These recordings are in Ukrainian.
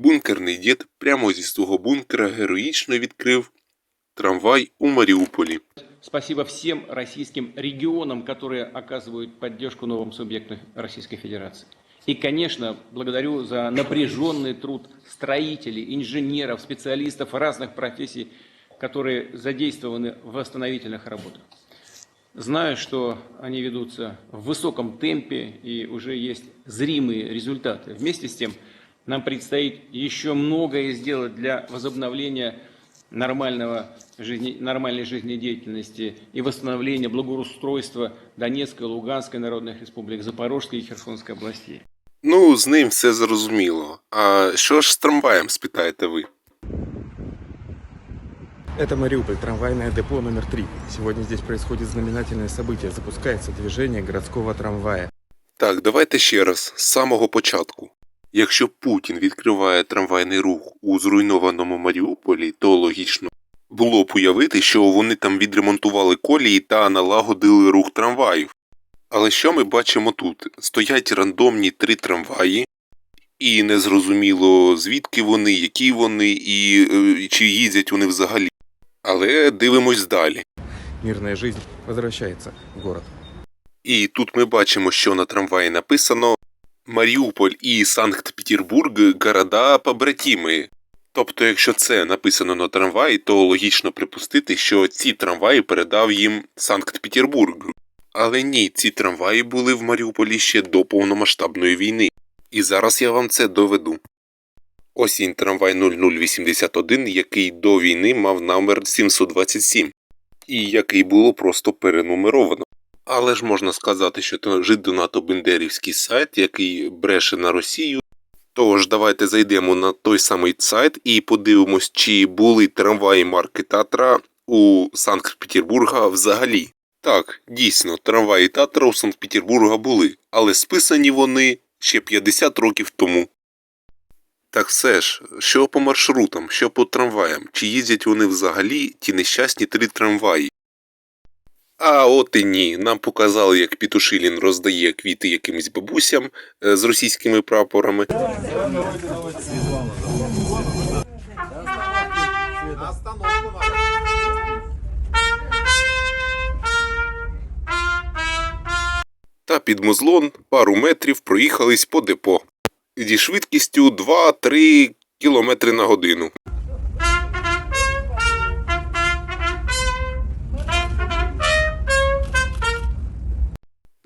Бункерний дід прямо зі свого бункера героїчно відкрив трамвай у Маріуполі. Спасибо всем российским регионам, которые оказывают поддержку новым субъектам Российской Федерации. И, конечно, благодарю за напряженный труд строителей, инженеров, специалистов разных профессий, которые задействованы в восстановительных работах. Знаю, что они ведутся в высоком темпе и уже есть зримые результаты. Вместе с тем, нам предстоит еще многое сделать для возобновления нормального жизни, нормальной жизнедеятельности и восстановления благоустройства Донецкой, Луганской народных республик, Запорожской и Херсонской областей. Ну, з ним все зрозуміло. А що ж з трамваєм, спитаєте ви? Это Мариуполь, трамвайное депо номер 3. Сегодня здесь происходит знаменательное событие. Запускается движение городского трамвая. Так, давайте ще раз, з самого початку. Якщо Путін відкриває трамвайний рух у зруйнованому Маріуполі, то логічно було б уявити, що вони там відремонтували колії та налагодили рух трамваїв. Але що ми бачимо тут? Стоять рандомні три трамваї, і незрозуміло звідки вони, які вони і е, чи їздять вони взагалі. Але дивимось далі. Мирная жизнь возвращается в город. І тут ми бачимо, що на трамваї написано Маріуполь і Санкт-Петербург города побратими. Тобто, якщо це написано на трамваї, то логічно припустити, що ці трамваї передав їм Санкт-Петербург. Але ні, ці трамваї були в Маріуполі ще до повномасштабної війни. І зараз я вам це доведу. Ось він трамвай 0081, який до війни мав номер 727, і який було просто перенумеровано. Але ж можна сказати, що це жидонато-бендерівський сайт, який бреше на Росію. Тож давайте зайдемо на той самий сайт і подивимось, чи були трамваї марки Татра у Санкт-Петербурга взагалі. Так, дійсно, трамваї Татра у Санкт-Петербурга були, але списані вони ще 50 років тому. Так все ж, що по маршрутам, що по трамваям, чи їздять вони взагалі ті нещасні три трамваї? А от і ні. Нам показали, як Пітушилін роздає квіти якимось бабусям е, з російськими прапорами. Та під музлон пару метрів проїхались по депо зі швидкістю 2-3 км на годину.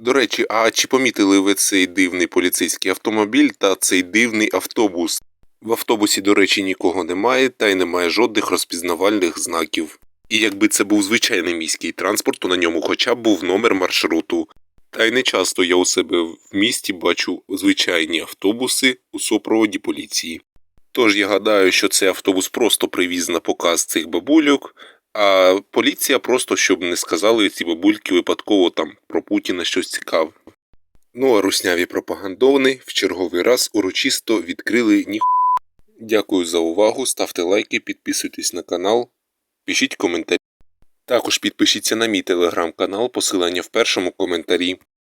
До речі, а чи помітили ви цей дивний поліцейський автомобіль та цей дивний автобус? В автобусі, до речі, нікого немає, та й немає жодних розпізнавальних знаків. І якби це був звичайний міський транспорт, то на ньому хоча б був номер маршруту. Та й не часто я у себе в місті бачу звичайні автобуси у супроводі поліції. Тож я гадаю, що цей автобус просто привіз на показ цих бабульок, а поліція просто, щоб не сказали ці бабульки випадково там про Путіна щось цікаве. Ну а русняві пропагандони в черговий раз урочисто відкрили ні. Дякую за увагу, ставте лайки, підписуйтесь на канал, пишіть коментарі. Також підпишіться на мій телеграм-канал, посилання в першому коментарі.